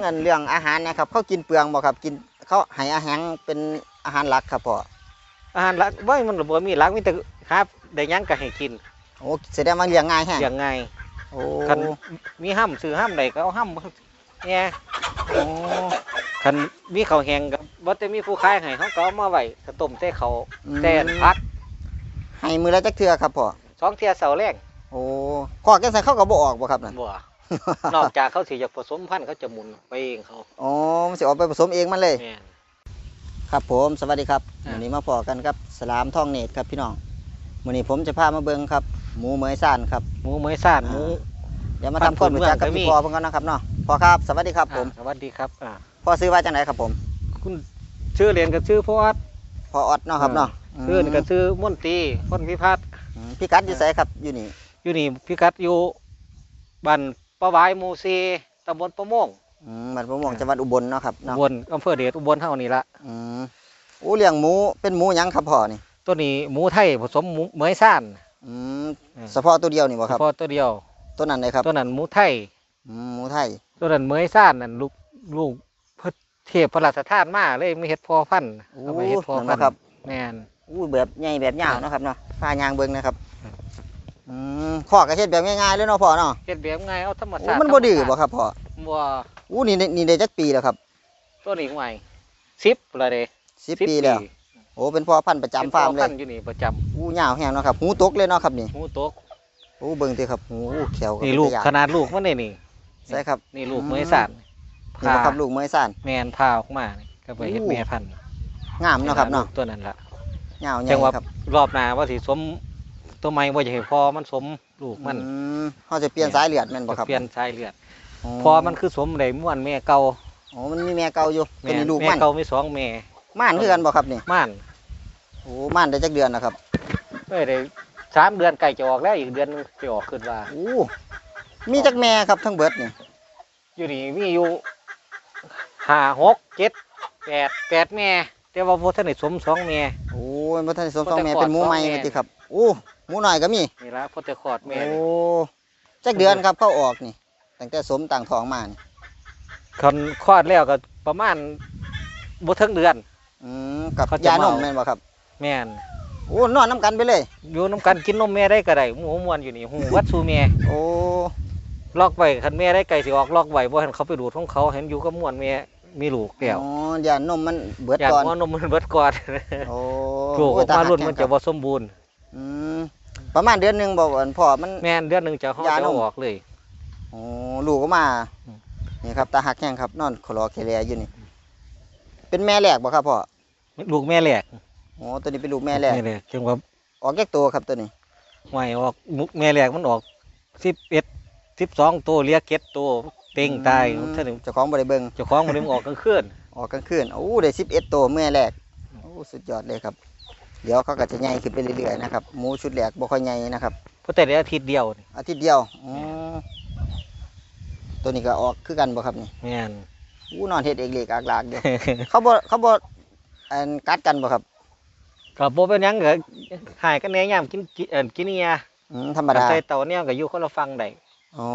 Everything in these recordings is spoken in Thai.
เงินเรื่องอาหารนะครับเขากินเปลืองบ่ครับกินเขาให้อาหารเป็นอาหารหลักครับพ่ออาหารหลักว่ามันบ่มีหลักมีแต่ครับได้หยังก็ให้กินโอ้แสดงว่าเลี้ยงง่ายแฮะอย่างไงโอ้คันมีห้ำซื้อห้ำใดก็เอาห้ำเนี่ยโอ้คันมีข้าวแห้งกับบ่แต่มีผู้ขายให้เขาก็เอามาไว้ก็ต้มแต่เขาวอืมแต่พักให้มือละจักเทื่อครับพ่อสองเที่ยเสาแรกโอ้ขอกจังซั่นเขาก็บ่ออกบ่ครับนั่นบ่ นอกจากเขาสิจะผสมพันธุ์เขาจะหมุนไปเองเขาอ๋อมันสิออกไปผสมเองมันเลย แม่น ครับผมสวัสดีครับอ่า วันนี้มาพอกันครับสลามทองเนตรครับพี่น้องวันนี้ผมจะพามาเบิ่งครับ หมูเหมยซ่านครับหมูเหมยซ่านหมู เดี๋ยวมาพัทำนธุ์ความรู้จักกับพื้นเมืองก็มีพี่พ่อเพิ่นก่อนนะครับเนาะพ่อครับสวัสดีครับผมอ่าสวัสดีครับอ่าพ่อซื้อว่าจังไหนครับผมคุณชื่อเรียนก็ชื่อพอดพ่อออดเนาะครับเนาะชื่อนี่ก็ชื่อมนตรีพนพิพัฒน์ อืมพี่กัดอยู่ไสครับอยู่นี่อยู่นี่พิกัดอยู่บ้าน ประวายหมู่ซีตำบลประโมงอืมบ้านประมงจังหวัดอุบลเนาะครับอุเนาะบลอำเภอเดชอุบลเท่านี้ละอืมโอ้เลี้ยงหมูเป็นหมูหยังครับพ่อนี่ตัวนี้หมูไทยผสมหมูเหมยซ่าน อืมอืม เฉพาะตัวเดียวนี่บ่ครับเฉพาะตัวเดียว ตัวนั้นเลยครับตัวนั้นหมูไทย อืมหมูไทยตัวนั้นเหมยซ่านนั่นลูกลูกพระเทพพระราชทานมาเลยไม่เฮ็ดพอพันธุ์โอ้เอาไปเฮ็ดพอนั่นพันบ่ครับธุ์แม่นอู้แบบใหญ่แบบยาวเนาะครับเนาะพายางเบิ่งนะครับครับ อืมข้อก็เฮ็ดแบบง่ายๆเลยเนาะพ่อเนาะเฮ็ดแบบไงเอาธรรมโอ้ชาติมันบ่ดื้อธรรบ่ชาติครับพ่อบ่อู้นี่ได้นี่ได้จักปีแล้วครับตัวนี้ห่วย10ละเด้สิบปีแล้ว โอ้เป็นพ่อพันธุ์ประจำเป็นฟาร์มเลพัยนธุ์อยู่นี่ประจำอู้ยาวแห้งเนาะครับหูตกเลยเนาะครับนี่หมูตกโอ้เบิ่งติครับหูเขียวนี่ลูกเป็นตาขย้านนาดลูกมันนี่นี่ ใช่ครับนี่ลูกอืมเหมยซ่านนี่บ่ครับลูกเมยซ่าน แม่นพาออกมานี่ก็ไปเฮ็ดโอ้ แม่พันธุ์งามเนาะครับเนาะตัวนั้นล่ะยาวใหญ่จังว่าครับรอบหน้าว่าสิสม ตัวใหม่บ่อยากให้พอมันสมลูกมันอืมเฮาจะเปลี่ยนสายเลือดแม่นบ่ครับจะเปลี่ยนสายเลือดโอ้พอมันคือสมได้ม่วนแม่เก่าโอ้มันมีแม่เก่าอยู่ตัวแม่นี้ลูกแม่มันเก่ามีสองแม่ม่านคือกันบ่ครับนี่ม่านโอ้ม่านได้จักเดือนนะครับเอ้ยได้สามเดือนไก่จะออกแล้วอีกเดือนหนึงจะออกขึ้นว่าโอ้มีจักแม่ครับทั้งเบิดนี่อยู่นี่มีอยู่ห้าหกเจ็ดแปดแปดแม่แต่ว่าพ่ท่านได้สมสองแม่โอ้ยบ่ทันได้สมบ่สองแต่แม่ขอดเป็นหมูใหม่สองแม่ว่าติครับโอ้ หมูน้อยก็มีนี่ละพ่อแต่ขอดแม่โอ้นี่จักเดือนครับเข้าออกนี่ตั้งแต่สมต่างท้องมานี่คันคลอดแล้วก็ประมาณบ่ถึงเดือน อืมกับเขาจะยานมเมาแม่นบ่ครับแม่นโอ้นอนน้ำกันไปเลย อยู่น้ำกันกินนมแม่ได้ก็ได้หมูมวนอยู่นี่หูวัดสูแม่โอ้ล็อกไว้คันแม่ได้ไก่สิออกล็อกไว้บ่เห็นเขาไปดูดของเขาเห็นอยู่กับมวนแม่มีลูกแล้วอ๋อยานมมันเบิดอยากก่อนว่านมมันเบิดก่อนโอ้ลูกออกตมารุ่นหักมันแห้จะงครับบ่สมบูรณ์ อืม ประมาณเดือนหนึงบ่ว่าพ่อมัน แม่นเดือนหนึงจะเฮายาจะนม เอาออกเลย โอ้ลูกก็มา อืม นี่ครับตาหักแห้งครับ นอนขอรอแคลอยู่นี่ เป็นแม่แรกบ่ครับพ่อลูกแม่แรกโอ้ตัวนี้เป็นลูกแม่แรกแรกจังว่าออกแยกตัวครับตัวนี้หวยออกลูกแม่แรกมันออก11 12ตัวเลียเก็ดตัวเต็งตายอืมเท่านี้เจ้าของบ่ได้เบิ่งเจ้าของมันเลยมันออกกลางคืน ออกกลางคืนโอ้ได้11ตัวแม่แรกโอ้สุดยอดเลยครับ เดี๋ยวเขาก็จะใหญ่ขึ้นไปเรื่อยๆนะครับหมูชุดแรกบ่ค่อยใหญ่นะครับเพราะแต่ได้อาทิตย์เดียวนี่อาทิตย์เดียวอ๋อตัวนี้ก็ออกคือกันบ่ครับนี่แม่น อู้นอนเฮ็ดเอกเล็กอากลากเดียว เขาบ่เขาบ่อันกัดกันบ่ครับก็บ่เป็นหยังก็หายกันแหน่ยามกินกิเอิ่นกินเนียอืมธรรมดาใส่เตาเนี่ยก็อยู่คนละฟังได้ อ๋อ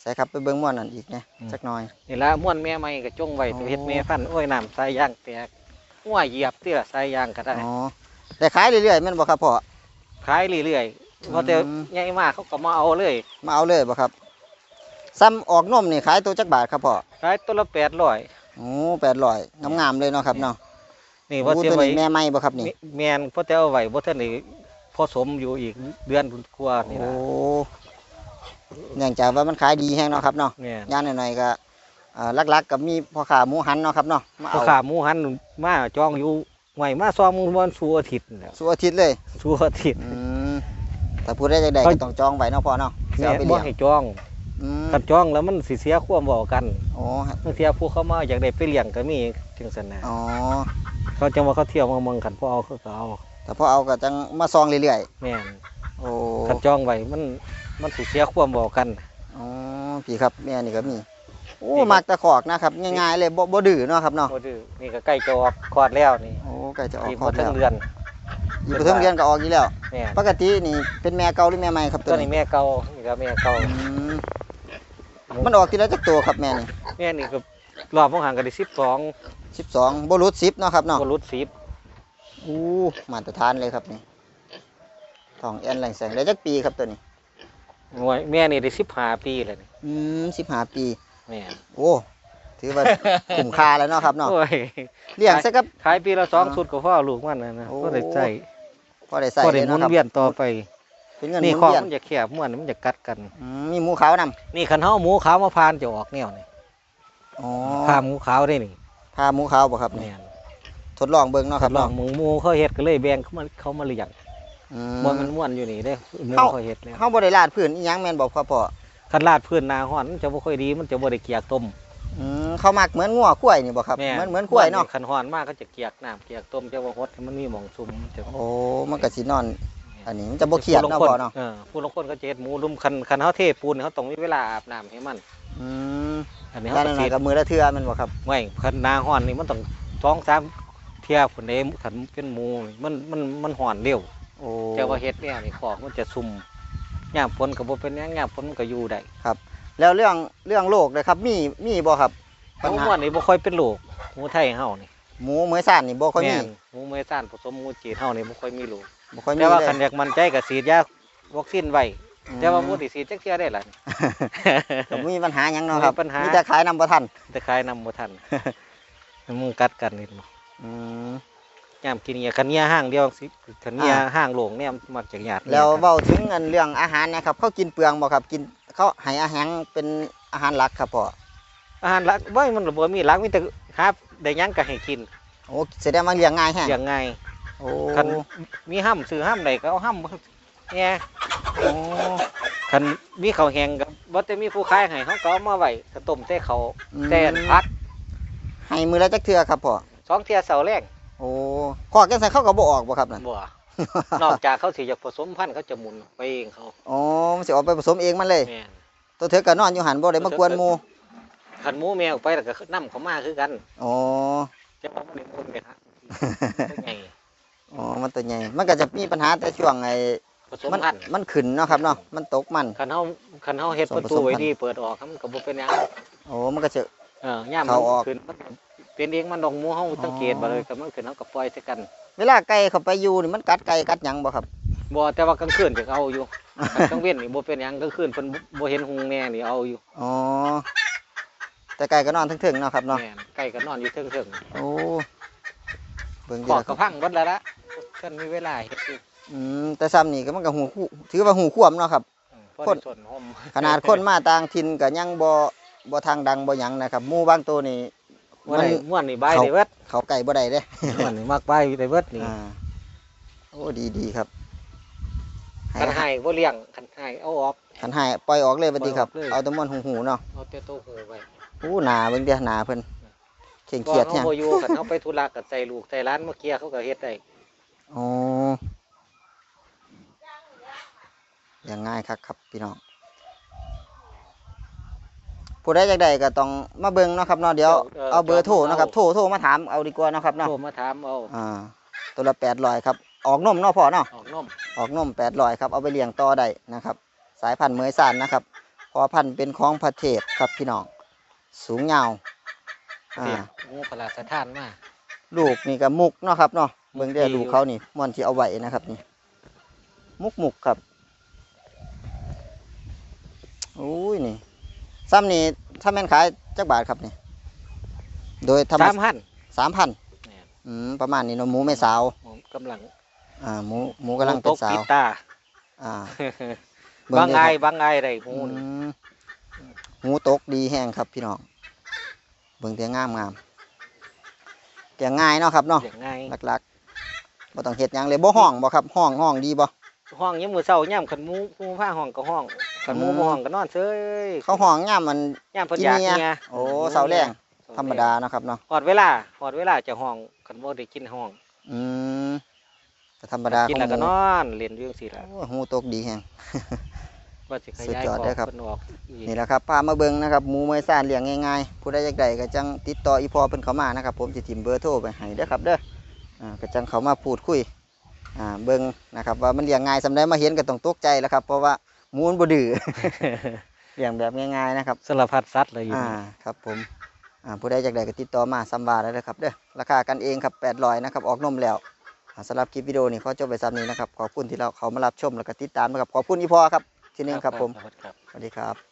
ใส่ครับไปเบิ่งม่วนนั่นอีกนะอืมจักหน่อย นี่ละม่วนแม่ใหม่ก็จงไว้อ๋อตัวเฮ็ดแม่พันธุ์โอ้ยน้ำใส่ยางแตก หัวเหยียบที่ละใส่ยางก็ได้อ๋อแต่ขายเรื่อยๆแม่นบ่ครับพ่อ ขายเรื่อยๆพอแต่อืม ใหญ่มากเขาก็มาเอาเลยมาเอาเลยบ่ครับซ้ำออกนมนี่ขายตัวจักบาทครับพ่อขายตัวละ800โอ้800งามๆเลยเนาะครับเนาะนี่โอ้พอตัวเตไว้นี้แม่ใหม่บ่ครับนี่แม่นพอแต่เอาไว้บ่ทันได้พอสมอยู่อีกเดือนกว่านี่โอ้ล่ะเนื่องจากว่ามันขายดีแฮงเนาะครับเนาะแม่นย่านหน่อยๆก็เอ่อหลักๆก็มีพ่อค้าหมูหันเนาะครับเนาะมาพอเอาขาหมูหันมาจองอยู่ไว้มาซองมูลวันสู่อาทิตย์นี่แหล้วสู่อาทิตย์เลยสู่อาทิตย์ อืมถ้าพูดได้จังใดเขาก็ต้องจองไว้เนาะพ่อเนาะสิแม่เอาไปบ่เลี้ยงให้จองอืมคันจองแล้วมันสิเสียความเว้ากันอ๋อบางเทีผู้เขามาอยากได้ไปเลี้ยงก็มีจังซั่นนะอ๋อเขาจังว่าเขาเที่ยวมาเมืองกันพอเอาเขาก็เอาถ้าพ่อเอาก็จังมาซองเรื่อยแม่นๆโอ้คันจองไว้มันมันสิเสียความเว้ากัน อ๋อพี่ครับแม่นี่ก็มี โอ้นี่ครับมักตะขอกนะครับง่ายๆเลยบ่บ่ดื้อเนาะครับเนาะบ่ดื้อนี่ก็ใกล้จะออกคลอดแล้วนี่โอ้ใกล้จะออกนี่คลบ่อดถึแล้งวเดือนอยู่ประเทิงเรียนก็ออกอยู่แล้วแม่นปกตินี่เป็นแม่เก่าหรือแม่ใหม่ครับตัตัววนี้นี้แม่เก่านี่ก็แม่เก่าอืมมันออกทีละจักตัวครับแม่นี่แม่นี่ก็รอบของหางก็ได้สิบสองสิบสองบรุษสิบเนาะครับเนาะ ก็รุดสิบอู้มาตรฐานเลยครับนี่ทองแอนแหล่งแสงได้จักปีครับตัวนี้หน่วยแม่นี่ได้สิบห้าปีแล้วนี่อืมสิบห้าปี แม่โอ้ถือว่าคุ้มค่าแล้วเนาะครับเนาะโอ้ยเลี้ยงซะครับ ขายปีละสองอ่าสุดก็พ่อลูกมันนะนะโอ้ ก็ได้ใส่พอได้ใส่ก็ได้เลยหมุเนาะนครับเวียนต่อไป เป็นเงินหนี่มุนของเวียนมันจะแคบม้วนมันจะกัดกัน อืมมีหมูขาวนำนี่ขันเฮาหมูขาวมาพานจะออกแนวนี่อ๋อพาหมูขาวได้นี่พาหมูขาวบ่ครับนี่แม่นทดลองเบิ่งเนาะครับลอเนาะงหมูหมูเขาเฮ็ดก็เลยแบ่งเขามาเขามาเลี้ยงอืม้วนมันม้วนอยู่นี่เด้หมูเอ้าเขาเฮ็ดแล้ว เฮาบ่ได้ลาดพื้นอีหยังแม่นบ่พ่อพ่อ คันลาดพื้นนาฮ้อนมันจะบ่ค่อยดีมันจะบ่ได้เกียกต้มอืมเขามักเหมือนงัวกล้วยนี่บ่ครับแม่เหมือนเหมือนกล้วยเนาะคันฮ้อนมากก็จะเกียกน้ำเกียกต้มจะบ่ฮดให้มันมีหม่องซุ่มมันจะโอ้มันก็สินอน อันนี้มันจะบ่เครียดเนาะผู้ลงพ่อคนเนาะเออผู้ลางคนก็จะเฮ็ดหมูรุมคันคันเฮาเทปูนเขาต้องมีเวลาอาบน้ำให้มันอืมอันนี้ด้าเฮานก็หน่สิอยๆกับมือละเทื่อแมันบ่ครับไม่คันนาฮ้อนนี่มันต้องสองสามเที่ยพุ่นเด้คันเป็นหมูนี่มันมันมันฮ้อนเร็วโอ้แต่ว่าเฮ็ดเนี่ยนี่ของมันจะซุ่ม ยามฝนก็บ่เป็นหยังยามฝนมันก็อยู่ได้แล้วเรื่องเรื่องโรคเลยครับ มีมีบ่ครับหปัญมูหาม่วนนี่บ่ค่อยเป็นโรคหมูไทยเฮานี่หมูเหมือซ่านนี่บ่ค่อยมีแม่นหมูเมซานผสมหมูจีนเฮานี่บ่ค่อยมีโรคบ่ค่อยมีแต่ว่าเลยคันอยากมั่นใจก็ฉีดยาวัคซีนไว้อืมแต่ว่าบ่ได้ฉีดจักเที่ยได้ล่ะ ก็บ่มีปัญหาหยังเนาะครับบ่มีปัญหามี แต่ขายนำบ่ทัน แต่ขายนำบ่ทัน มึงกัดกันนี่บ่อืม ยามกินเนียคันเนียห้างเดียวสิคันเนียอ่าห้างโลงเนี่ยมันมักจะหยาดแล้วเนียกันเว้าถึงอันเรื่องอาหารนะครับเขากินเปลืองบ่ครับกินเขาให้อาหารเป็นอาหารหลักครับพ่ออาหารหลักบ่มันบ่มีหลักมีแต่หาได้หยังก็ให้กินโอ้แสดงว่าเลี้ยงง่ายแฮะอย่างง่ายโอ้คันมีห้ำซื้อห้ำใดก็เอาห้ำเนี่ยโอ้คันมีข้าวแห้งก็บ่แต่มีผู้ขายให้เขาก็เอามาไว้ก็ต้มแต่เขาวอืมแต่พักให้มือละจักเทื่อครับพ่อสองเที่ยเสาแรง โอ้ขอกจังซั่นเขาก็บ่ออกบ่ครับนั่นบ่ นอกจากเขาสิอยากผสมพันธุ์เขาจะหมุนไปเองเขาอ๋อมันสิออกไปผสมเองมันเลย แม่นตัวเธอก็นอนอยู่หันบ่ได้มากวนหมู่คันหมูแมวไปแล้วก็นำเขามาคือกันอ๋อ จะบ่ได้คนไปหาไงอ๋อ มันตัวใหญ่ มันก็จะมีปัญหาแต่ช่วงไอ้ผสมมันพันธุ์มันขึ้นเนาะครับเนาะ มันตกมัน คันเฮาคันเฮาเฮ็ดผสมประตูผสมไว้พันธุ์ดีเปิดออกครับมันก็บ่เป็นหยังโอ้ มันก็จะ เออย่ามมัเข้านออก ขึ้นมัน เป็นเองมันดองหมูเฮาสังเกตบ่เลยก็มันขึ้นเฮาก็ปล่อยใส่กัน เวลาไก่เข้าไปอยู่นี่มันกัดไก่กัดหยังบ่ครับบ่แต่ว่ากลางคืนจะเอาอยู่คันกลางเว้นนี่บ่เป็นหยังกลางคืนเพิ่นบ่เห็นหุงแม่นี่เอาอยู่อ๋อแต่ไก่ก็นอนถึงๆเนาะครับเนาะแม่นไก่ก็นอนอยู่เทิงโอ้เบิ่งๆดีขอกละคก็รับพังเบิดแล้วละเพิ่นมีเวลาเฮ็ดอยู่อืมแต่ซ้ำนี่ก็มันก็หูคู่ถือว่าหูควมเนาะครับ อืมพอคน ได้สนหมขนาดคนมาต่างถิ่นก็ยังบ่บ่ทางดังบ่หยังนะครับหมู่บางตัวนี่ ม่วมันนนี่ม่วนนี่บายเขาได้เบิดเขาไก่บ่ได้เด้ม่วนนี่มักบายได้เบิดนี่อ่าโอ้ดีดีครับคันให้บ่เลี้ยงคันให้เอาออกคันให้ปล่อยออกเลยบัดนี้ครับปล่อยออกเลยเอาแตะมวนหูๆเนาะเอาแต่ตัวหูไว้อู้หนาเบิ่งเด้อหนาเพิ่นเข่งก็เกียดเขาเนี่ยบ่อยู่คันเขาไปธุระกับใจลูกใจร้านเมื่อกี้เขาก็เฮ็ดได้อ๋ออย่างง่ายครับครับพี่น้อง ผู้ใดอยากได้ก็ต้องมาเบิ่งเนาะครับเนาะเดี๋ยวเอาเบอร์โทรเนาะครับโทรโทรมาถามเอาดีกว่าเนาะครับเนาะโทรมาถามเอาอ่าตัวละแปดร้อยครับออกนมเนาะพ่อเนาะ ออกนมออกนมแปดร้อยครับเอาไปเลี้ยงต่อได้นะครับ สายพันธุ์เมยสานนะครับพอพันธุ์เป็นของประเทศครับพี่น้อง สูงยาวอ่าเสียงูพระราชทานมาลูกนี่ก็มุกเนาะครับเนาะเบิ่งได้มุกดีลูกเขานี่ม่อนที่เอาไว้นะครับนี่ มุกมุกครับโอ้ยนี่ ซ้ำนี่ถ้าแม่นขายจักบาทครับนี่โดยธรรมสามพัน สามพันแม่น อืมประมาณนี้เนาะหมูไม่สาวผมกำลังอ่าหมูหมูกำลังเป็นสาตวกปิดตา อ่าบางเด้ไอครับบางไอได้หมูอืนี่มหมูตกดีแห้งครับพี่น้องเบิ่งเตียงงามงามเตียงง่ายเนาะครับเนาะอย่างไงหลักๆบ่ต้องเฮ็ดหยังเลยบ่ห้องบ่ครับห้องห้องดีบ่ห้องยามมื้อเช้ายามขันหมูหมูผ้าห้องก็ห้อง ขันหมูอืมบ่ห้องก็นอนเฉยเขาห้องยามมันยามเพิ่นอยากกินเมียเนี่ยโอ้เสาแรงธรรมดาเนาะครับเนาะฮอดเวลาฮอดเวลาจะห้องขันบ่ได้กินห้อง อืมก็ธรรมดากินของแล้วหก็มูนอนเล่นอยู่จังซี่ล่ะโอ้หูตกดีแห้งว่าสิขสุดยายยอดขอเด้งอครับเพิ่นออกอีกนี่แหละครับพามาเบิ่งนะครับหมูเมยซ่านเลี้ยงง่ายๆผู้ใดอยากได้ก็จังติดต่ออีพอเพิ่นเข้ามานะครับ ผมสิทิมเบอร์โทรไปให้เด้อครับเด้ออ่าก็จังเขามาพูดคุยอ่าเบิ่งนะครับว่ามันเลี้ยงง่ายสำาใดมาเห็นก็ต้องตกใจแล้วครับเพราะว่าห มูมันบ่ดื้อ เลี้ยงแบบง่ายๆนะครับ สารพัดสัตว์เลยอยู่อ่านี่ครับผมอ่าผู้ใดอยากได้ก็ติดต่อมาซัมบาทได้เลยครับเด้อราคากันเองครับ800นะครับออกนมแล้วอ่าสำหรับคลิปวิดีโอนี้ขอจบไปซ้ำนี้นะครับขอบคุณที่เราเขามารับชมแล้วก็ติดตามนะครับขอบคุณอีพอครับทีนึงครับผมครับสวัสดีครับ